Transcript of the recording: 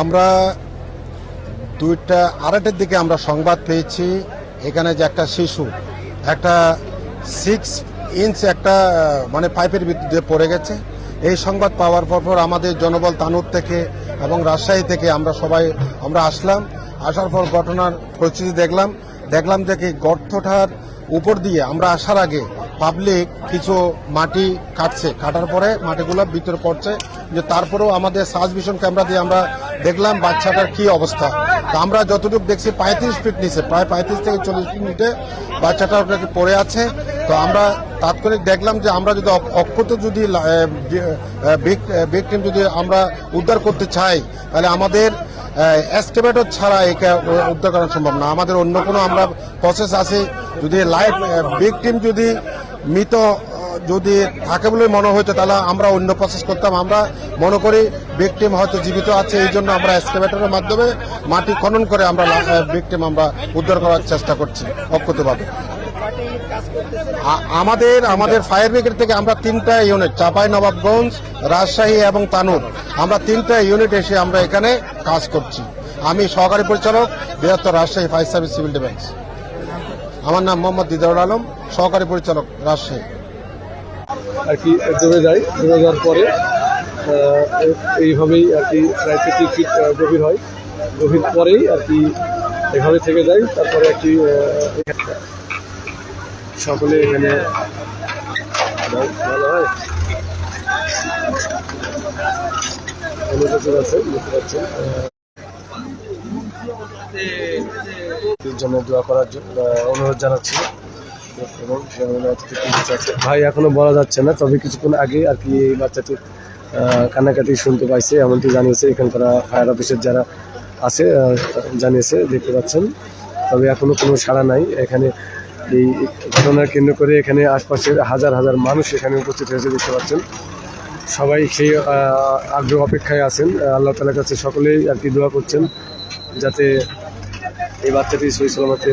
আমরা দুইটা আড়াইটের দিকে আমরা সংবাদ পেয়েছি। এখানে যে একটা শিশু, একটা সিক্স ইঞ্চ একটা মানে পাইপের ভিতরে পড়ে গেছে। এই সংবাদ পাওয়ার পর পর আমাদের জনবল তানুর থেকে এবং রাজশাহী থেকে আমরা সবাই, আমরা আসলাম। আসার পর ঘটনার পরিস্থিতি দেখলাম। দেখলাম যে কি গর্তটার উপর দিয়ে আমরা আসার আগে পাবলিক কিছু মাটি কাটছে। কাটার পরে মাটিগুলো ভিতরে পড়ছে। যে তারপরেও আমাদের সার্চ ভিশন ক্যামেরা দিয়ে আমরা দেখলাম বাচ্চাটার কি অবস্থা। আমরা যতটুকু দেখছি, পঁয়ত্রিশ ফিট নিচে, প্রায় পঁয়ত্রিশ থেকে চল্লিশ ফিট নিচে বাচ্চাটা ওটাকে পড়ে আছে। তো আমরা তাৎক্ষণিক দেখলাম যে আমরা যদি অক্ষত যদি ভিকটিম যদি আমরা উদ্ধার করতে চাই, তাহলে আমাদের এস্টিমেটর ছাড়া একে উদ্ধার করা সম্ভব না। আমাদের অন্য কোনো আমরা প্রসেস আছে, যদি লাইফ ভিকটিম যদি মৃত যদি থাকে বলে মনে হতো তাহলে আমরা অন্য প্রসেস করতাম। আমরা মনে করি ভিকটিম হয়তো জীবিত আছে, এই জন্য আমরা এক্সকেভেটরের মাধ্যমে মাটি খনন করে আমরা ভিকটিম আমরা উদ্ধার করার চেষ্টা করছি, অক্ষতভাবে। আমাদের আমাদের ফায়ার ব্রিগেড থেকে আমরা তিনটা ইউনিট চাপাই, নবাবগঞ্জ, রাজশাহী এবং তানুর, আমরা তিনটা ইউনিট এসে আমরা এখানে কাজ করছি। আমি সহকারী পরিচালক বৃহত্তর Rajshahi fire service civil defence আমার নাম মোহাম্মদ দিদারুল আলম, সহকারী পরিচালক, রাজশাহী। আর কি জমে যায় জমে যাওয়ার পরে এইভাবেই আর কি প্রায় গভীর হয়। গভীর পরেই আর কি এভাবে থেকে যায় তারপরে আহ, এখানে- সকলে এখানে ভালো হয়? জন্য দোয়া করার জন্য অনুরোধ জানাচ্ছি। ভাই, এখনও বলা যাচ্ছে না, তবে কিছুক্ষণ আগে আর কি এই বাচ্চাটি কান্নাকাটি শুনতে পাইছে, এমনটি জানিয়েছে এখানকার ফায়ার অফিসের যারা আছে জানিয়েছে, দেখতে পাচ্ছেন। তবে এখনও কোনো সাড়া নাই। এখানে এই ঘটনার কেন্দ্র করে এখানে আশপাশের হাজার হাজার মানুষ এখানে উপস্থিত হয়েছে, দেখতে পাচ্ছেন। সবাই সেই আগ্রহ অপেক্ষায় আছেন। আল্লাহ তালার কাছে সকলেই আর কি দোয়া করছেন, যাতে এই বাচ্চাটি সহি সালামতে